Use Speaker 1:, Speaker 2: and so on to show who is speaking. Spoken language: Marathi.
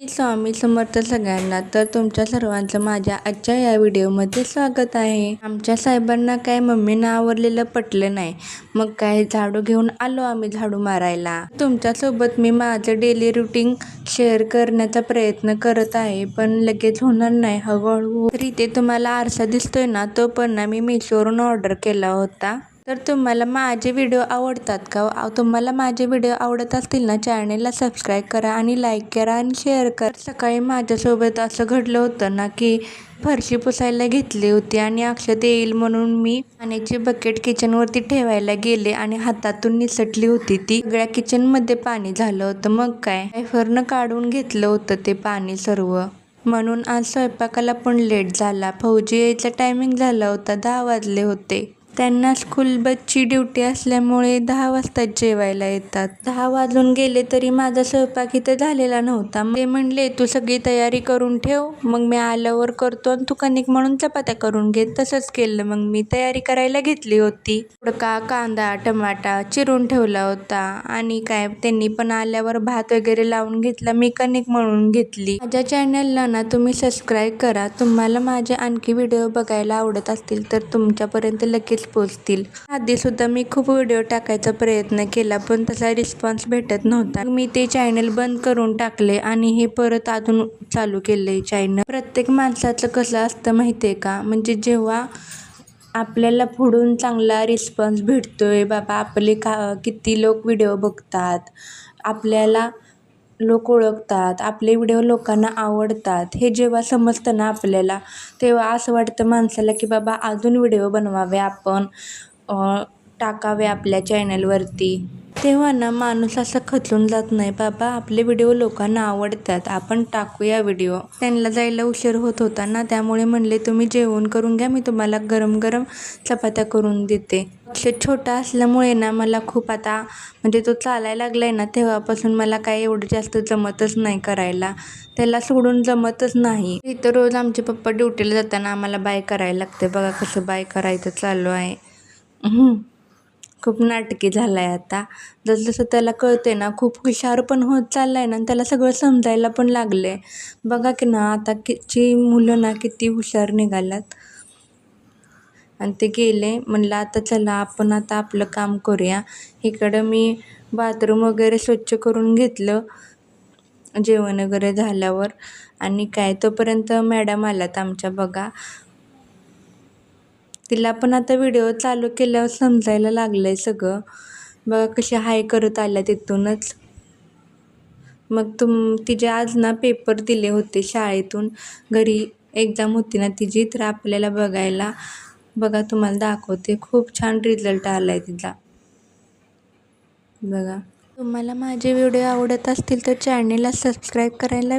Speaker 1: स्वामी समर्थ सगळ्यांना तर तुमच्या सर्वांचं माझ्या आजच्या या व्हिडिओमध्ये स्वागत आहे. आमच्या साहेबांना काय मम्मीनं आवडलेलं पटलं नाही. मग काय झाडू घेऊन आलो आम्ही झाडू मारायला. तुमच्यासोबत मी माझं डेली रुटीन शेअर करण्याचा प्रयत्न करत आहे पण लगेच होणार नाही हळूहळू. तर ते तुम्हाला आरसा दिसतोय ना तो पण ना मी मिशोवरून ऑर्डर केला होता. तर तुम्हाला माझे व्हिडिओ आवडतात का? तुम्हाला माझे व्हिडिओ आवडत असतील ना चॅनेलला सबस्क्राईब करा आणि लाईक करा आणि शेअर करा. सकाळी माझ्यासोबत असं घडलं होतं ना की फरशी पुसायला घेतली होती आणि अक्षत येईल म्हणून मी पाण्याची बकेट किचनवरती ठेवायला गेले आणि हातातून निसटली होती ती. सगळ्या किचनमध्ये पाणी झालं होतं. मग काय? वायफरनं काढून घेतलं होतं ते पाणी सर्व. म्हणून आज स्वयंपाकाला पण लेट झाला. फौजी यायचा टायमिंग झाला होता. दहा वाजले होते. त्यांना स्कूल बसची ड्युटी असल्यामुळे दहा वाजताच जेवायला येतात. दहा वाजून गेले तरी माझा स्वयंपाक इथं झालेला नव्हता. ते म्हणले तू सगळी तयारी करून ठेव मग मी आल्यावर करतो आणि तू कणिक म्हणून चपात्या करून घे. तसंच केलं. मग मी तयारी करायला घेतली होती. उडका कांदा टमाटा चिरून ठेवला होता आणि काय त्यांनी पण आल्यावर भात वगैरे लावून घेतला. मी कणिक म्हणून घेतली. माझ्या चॅनलला ना तुम्ही सबस्क्राईब करा. तुम्हाला माझे आणखी व्हिडिओ बघायला आवडत असतील तर तुमच्यापर्यंत लगेच पोचतील. आधी सुद्धा मी खूप व्हिडिओ टाकायचा प्रयत्न केला पण तसा रिस्पॉन्स भेटत नव्हता. मी ते चॅनल बंद करून टाकले आणि हे परत अजून चालू केले चॅनल प्रत्येक माणसाचं कसं असतं माहिती आहे का? म्हणजे जेव्हा आपल्याला पुढून चांगला रिस्पॉन्स भेटतोय बाबा आपले का किती लोक व्हिडिओ बघतात आपल्याला लोक ओळखतात आपले व्हिडिओ लोकांना आवडतात. हे जेव्हा समजतं ना आपल्याला तेव्हा असं वाटतं माणसाला की बाबा अजून व्हिडिओ बनवावे आपण. टाकावे आपल्या चॅनलवरती तेव्हा ना माणूस असं खचून जात नाही. बाबा आपले व्हिडिओ लोकांना आवडतात. आपण टाकूया व्हिडिओ त्यांना जायला उशीर होत होता ना त्यामुळे म्हणले तुम्ही जेवण करून घ्या मी तुम्हाला गरम गरम चपात्या करून देते. अक्षय छोटा असल्यामुळे ना मला खूप आता म्हणजे तो चालायला लागला आहे ना तेव्हापासून मला काही एवढं जास्त जमतच नाही करायला. त्याला सोडून जमतच नाही. इथं रोज आमचे पप्पा ड्युटीला जाताना आम्हाला बाय करायला लागते. बघा कसं बाय करायचं चालू आहे. खूप नाटकी झाला आहे आता जसजसं त्याला कळते ना खूप हुशार पण होत चाललं आहे ना त्याला सगळं समजायला पण लागलं आहे बघा की ना आता किची मुलं ना किती हुशार निघाल्यात. आणि ते गेले म्हणलं आता चला आपण आता आपलं काम करूया. इकडं मी बाथरूम वगैरे स्वच्छ करून घेतलं जेवण वगैरे झाल्यावर. आणि काय तोपर्यंत मॅडम आल्यात आमच्या बघा. तिला पण आता व्हिडिओ चालू केल्यावर समजायला लागलं आहे सगळं. बघा कशी हाय करत आल्या तिथूनच. मग तुम तिचे आज ना पेपर दिले होते शाळेतून. घरी एक्झाम होती ना तिची तर आपल्याला बघायला बघा तुम्हाला दाखवते. खूप छान रिझल्ट आला आहे तिचा. बघा. तुम्हाला माझे व्हिडिओ आवडत असतील तर चॅनेलला सबस्क्राईब करायला